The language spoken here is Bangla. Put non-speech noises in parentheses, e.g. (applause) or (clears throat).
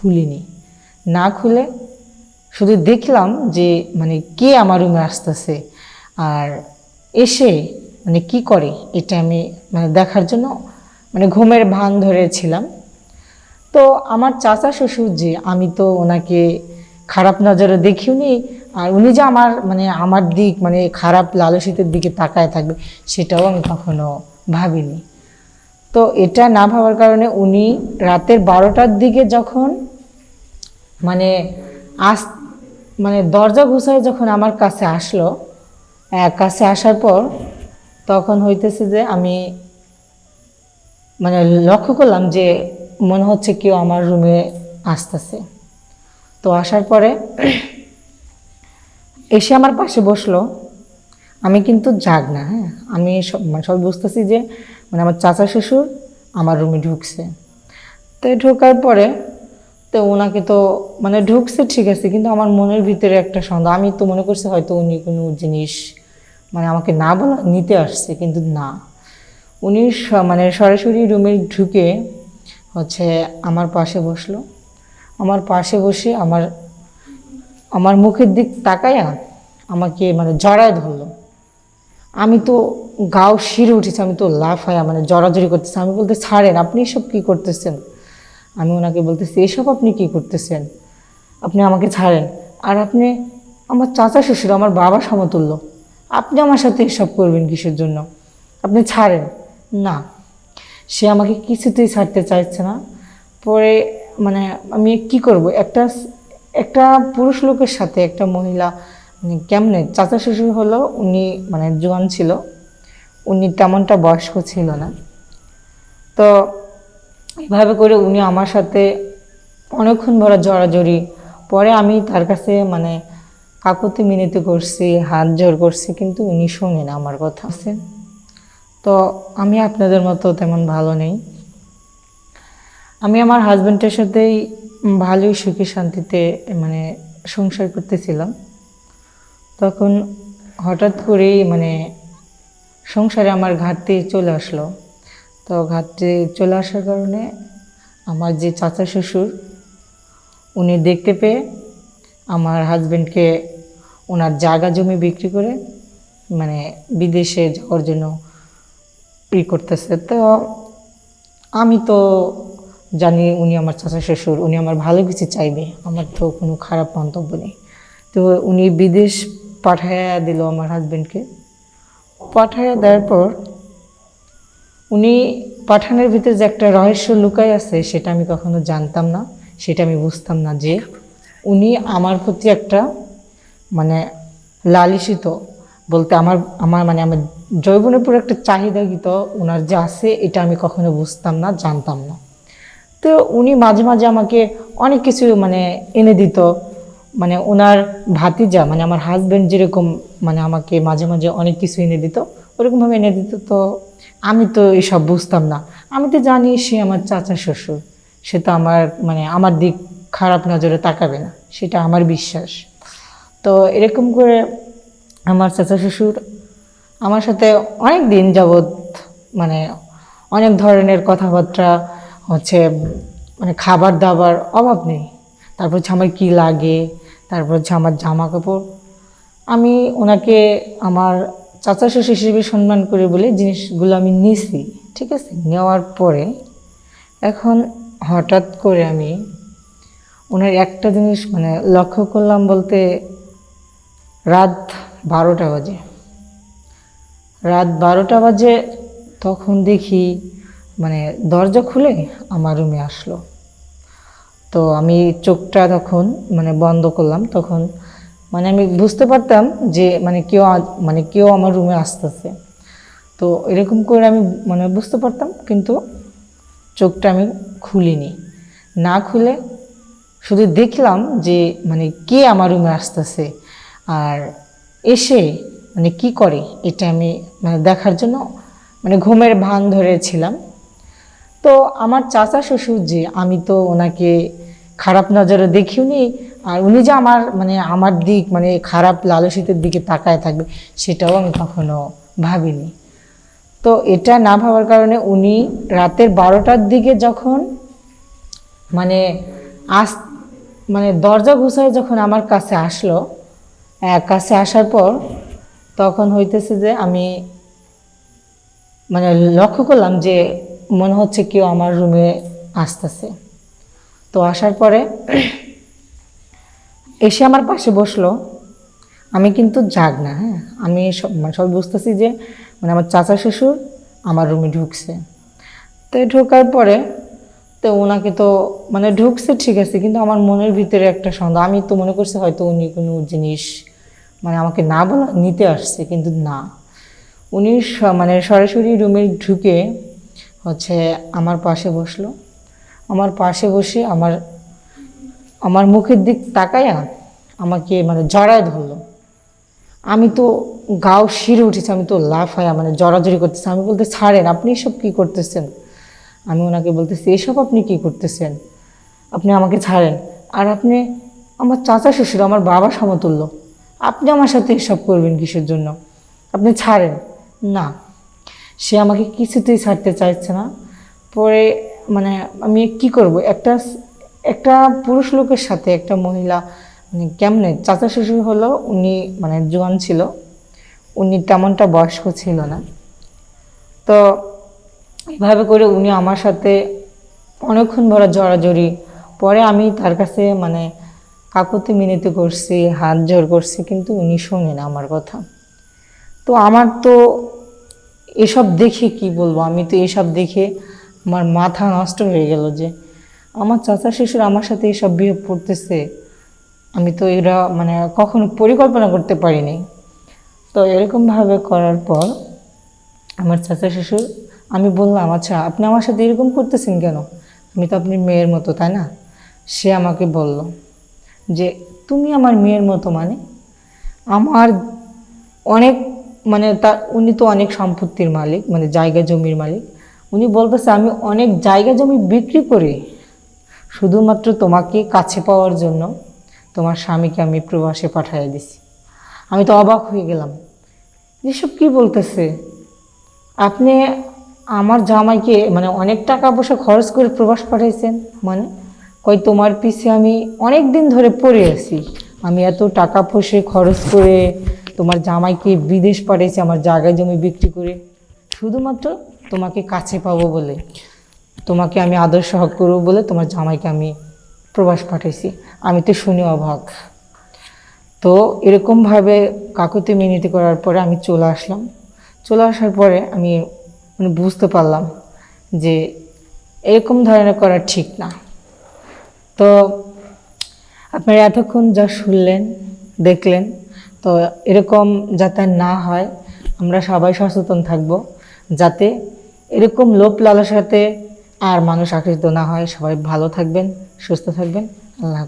খুলিনি। না খুলে শুধু দেখলাম যে মানে কে আমার রুমে আসতেছে আর এসে মানে কি করে, এটা আমি মানে দেখার জন্য মানে ঘুমের ভান ধরেছিলাম। তো আমার চাচা শ্বশুর যে, আমি তো ওনাকে খারাপ নজরে দেখিওনি আর উনি যে আমার মানে আমার দিক মানে খারাপ লালসিতের দিকে তাকায় থাকবে, সেটাও আমি কখনো ভাবিনি। তো এটা না ভাবার কারণে উনি রাতের বারোটার দিকে যখন মানে আস মানে দরজা ঘুষায় যখন আমার কাছে আসলো কাছে আসার পর তখন হইতেছে যে আমি মানে লক্ষ্য করলাম যে মনে হচ্ছে কেউ আমার রুমে আসতেছে। তো আসার পরে (clears throat) এসে আমার পাশে বসল। আমি কিন্তু জাগ না হ্যাঁ? আমি সব মানে সব বুঝতেছি যে মানে আমার চাচা শ্বশুর আমার রুমে ঢুকছে। তো ঢোকার পরে তো ওনাকে তো মানে ঢুকছে ঠিক আছে, কিন্তু আমার মনের ভিতরে একটা সন্দেহ। আমি তো মনে করছি হয়তো উনি কোনো জিনিস মানে আমাকে না বলা, নিতে আসছে, কিন্তু না। উনি মানে সরাসরি রুমে ঢুকে হচ্ছে আমার পাশে বসল। আমার পাশে বসে আমার আমার মুখের দিক তাকায়া আমাকে মানে জড়ায় ধরলো। আমি তো গাও শিরে উঠেছি, আমি তো লাফায়া মানে জড়াজড়ি করতেছি। আমি বলতে, ছাড়েন, আপনি সব কী করতেছেন? আমি ওনাকে বলতেছি, এসব আপনি কি করতেছেন? আপনি আমাকে ছাড়েন। আর আপনি আমার চাচা শ্বশুর, আমার বাবা সমতুল্য। আপনি আমার সাথে এসব করবেন কিসের জন্য? আপনি ছাড়েন। না, সে আমাকে কিছুতেই ছাড়তে চাইছে না। পরে মানে আমি কি করব? একটা একটা পুরুষ লোকের সাথে একটা মহিলা মানে কেমনে? চাচা শ্বশুর হলো, উনি মানে জোয়ান ছিল। উনি তেমনটা বয়স্ক ছিল না। তো এভাবে করে উনি আমার সাথে অনেকক্ষণ ভরা জড়াজড়ি। পরে আমি তার কাছে মানে কাকুতি মিনতি করছি, হাত জোর করছি, কিন্তু উনি শোনেন আমার কথা। আছে তো আমি আপনাদের মতো তেমন ভালো নেই। আমি আমার হাজব্যান্ডের সাথেই ভালোই সুখী শান্তিতে মানে সংসার করতেছিলাম। তখন হঠাৎ করেই মানে সংসারে আমার ঘাটতি চলে আসলো। তো ঘাটে চলে আসার কারণে আমার যে চাচা শ্বশুর, উনি দেখতে পেয়ে আমার হাজব্যান্ডকে ওনার জায়গা জমি বিক্রি করে মানে বিদেশে যাওয়ার জন্য ই করতেছে। তো আমি তো জানি উনি আমার চাচা শ্বশুর, উনি আমার ভালো কিছু চাইবে, আমার তো কোনো খারাপ মন্তব্য নেই। তো উনি বিদেশ পাঠাইয়া দিল আমার হাজব্যান্ডকে পাঠাইয়া দেওয়ার পর উনি পাঠানের ভিতরে যে একটা রহস্য লুকাই আছে, সেটা আমি কখনো জানতাম না, সেটা আমি বুঝতাম না যে উনি আমার প্রতি একটা মানে লালিসিত বলতে আমার আমার মানে আমার জৈবনের উপর একটা চাহিদাগিত ওনার যে আছে, এটা আমি কখনো বুঝতাম না, জানতাম না। তো উনি মাঝে মাঝে আমাকে অনেক কিছু মানে এনে দিত মানে ওনার ভাতিজা মানে আমার হাজব্যান্ড যেরকম মানে আমাকে মাঝে মাঝে অনেক কিছু এনে দিত, ওরকমভাবে এনে দিত, তো আমি তো এসব বুঝতাম না। আমি তো জানি সে আমার চাচা শ্বশুর। সে তো আমার মানে আমার দিক খারাপ নজরে তাকাবে না। সেটা আমার বিশ্বাস। তো এরকম করে আমার চাচা শ্বশুর আমার সাথে অনেক দিন যাবৎ মানে অনেক ধরনের কথাবার্তা, হচ্ছে মানে খাবার দাবার অভাব নেই। তারপর হচ্ছে আমার কী লাগে, তারপর হচ্ছে আমার জামা কাপড় আমি ওনাকে আমার চাচা শ্বশুর হিসেবে সম্মান করে বলে জিনিসগুলো আমি নিছি, ঠিক আছে? নেওয়ার পরে এখন হঠাৎ করে আমি ওনার একটা জিনিস মানে লক্ষ্য করলাম বলতে রাত বারোটা বাজে। রাত বারোটা বাজে তখন দেখি মানে দরজা খুলে আমার রুমে আসলো। তো আমি চোখটা তখন মানে বন্ধ করলাম, তখন মানে আমি বুঝতে পারতাম যে মানে কেউ মানে কেউ আমার রুমে আসতেছে। তো এরকম করে আমি মানে বুঝতে পারতাম, কিন্তু চোখটা আমি খুলিনি। না খুলে শুধু দেখলাম যে মানে কে আমার রুমে আসতেছে আর এসে মানে কি করে, এটা আমি মানে দেখার জন্য মানে ঘুমের ভান ধরেছিলাম। তো আমার চাচা শ্বশুর যে, আমি তো ওনাকে খারাপ নজরে দেখিওনি আর উনি যে আমার মানে আমার দিক মানে খারাপ লালসিতের দিকে তাকায় থাকবে, সেটাও আমি কখনো ভাবিনি। তো এটা না ভাবার কারণে উনি রাতের বারোটার দিকে যখন মানে আস মানে দরজা ঘুষায় যখন আমার কাছে আসলো কাছে আসার পর তখন হইতেছে যে আমি মানে লক্ষ্য করলাম যে মনে হচ্ছে কেউ আমার রুমে আসতেছে। তো আসার পরে এসে আমার পাশে বসল। আমি কিন্তু জাগ না হ্যাঁ? আমি সব মানে সব বুঝতেছি যে মানে আমার চাচা শ্বশুর আমার রুমে ঢুকছে। তো ঢোকার পরে তো ওনাকে তো মানে ঢুকছে ঠিক আছে, কিন্তু আমার মনের ভিতরে একটা সন্দেহ। আমি তো মনে করছি হয়তো উনি কোনো জিনিস মানে আমাকে না বলা, নিতে আসছে, কিন্তু না। উনি মানে সরাসরি রুমে ঢুকে হচ্ছে আমার পাশে বসল। আমার পাশে বসে আমার আমার মুখের দিক তাকায়া আমাকে মানে জড়ায় ধরলো। আমি তো গাও শিরে উঠেছে, আমি তো লাফায়া মানে জড়াজড়ি করতেছি। আমি বলতে, ছাড়েন, আপনি এসব কী করতেছেন? আমি ওনাকে বলতেছি, এসব আপনি কি করতেছেন? আপনি আমাকে ছাড়েন। আর আপনি আমার চাচা শ্বশুর, আমার বাবা সমতুল্য। আপনি আমার সাথে এসব করবেন কিসের জন্য? আপনি ছাড়েন? না। সে আমাকে কিছুতেই ছাড়তে চাইছে না। পরে মানে আমি কি করব? একটা একটা পুরুষ লোকের সাথে একটা মহিলা মানে কেমনে, চাচা শ্বশুর হলো, উনি মানে জোয়ান ছিল, উনি তেমনটা বয়স্ক ছিল না। তো এভাবে করে উনি আমার সাথে অনেকক্ষণ বড় জড়াজড়ি, পরে আমি তার কাছে মানে কাকুতি মিনতি করছি, হাত জোর করছি, কিন্তু উনি শোনেন আমার কথা। তো আমার তো এসব দেখে কি বলব, আমি তো এসব দেখে আমার মাথা নষ্ট হয়ে গেল যে আমার চাচা শ্বশুর আমার সাথে এসব বিহেভ করতেছে। আমি তো এরা মানে কখনো পরিকল্পনা করতে পারিনি। তো এরকমভাবে করার পর আমার চাচা শিশুর আমি বললাম আচ্ছা আপনি আমার সাথে এরকম করতেছেন কেন? আমি তো আপনি মেয়ের মতো, তাই না? সে আমাকে বলল যে, তুমি আমার মেয়ের মতো মানে? আমার অনেক মানে তার উনি তো অনেক সম্পত্তির মালিক মানে জায়গা জমির মালিক। উনি বলতেছে, আমি অনেক জায়গা জমি বিক্রি করি। শুধুমাত্র তোমাকে কাছে পাওয়ার জন্য তোমার স্বামীকে আমি প্রবাসে পাঠিয়ে দিছি। আমি তো অবাক হয়ে গেলাম। এসব কি বলতেছে? আপনি আমার জামাইকে মানে অনেক টাকা পয়সা খরচ করে প্রবাস পাঠাইছেন? মানে কই তোমার পিছে আমি অনেক দিন ধরে পড়ে আছি। আমি এত টাকা পয়সা খরচ করে তোমার জামাইকে বিদেশ পাঠিয়েছি আমার জায়গায় জমি বিক্রি করে। শুধুমাত্র তোমাকে কাছে পাবো বলে। তোমাকে আমি আদর্শ হক করব বলে তোমার জামাইকে আমি প্রবাস পাঠাইছি। আমি তো শুনে অবাক। তো এরকমভাবে কাকুতি মিনতি করার পরে আমি চলে আসলাম। চলে আসার পরে আমি মানে বুঝতে পারলাম যে এরকম ধরনের করা ঠিক না। তো আপনারা এতক্ষণ যা শুনলেন, দেখলেন, তো এরকম যাতে না হয়, আমরা সবাই সচেতন থাকব, যাতে এরকম লোভ লালসাতে আর মানুষ আকৃষ্ট না হয় সবাই ভালো থাকবেন সুস্থ থাকবেন আল্লাহ।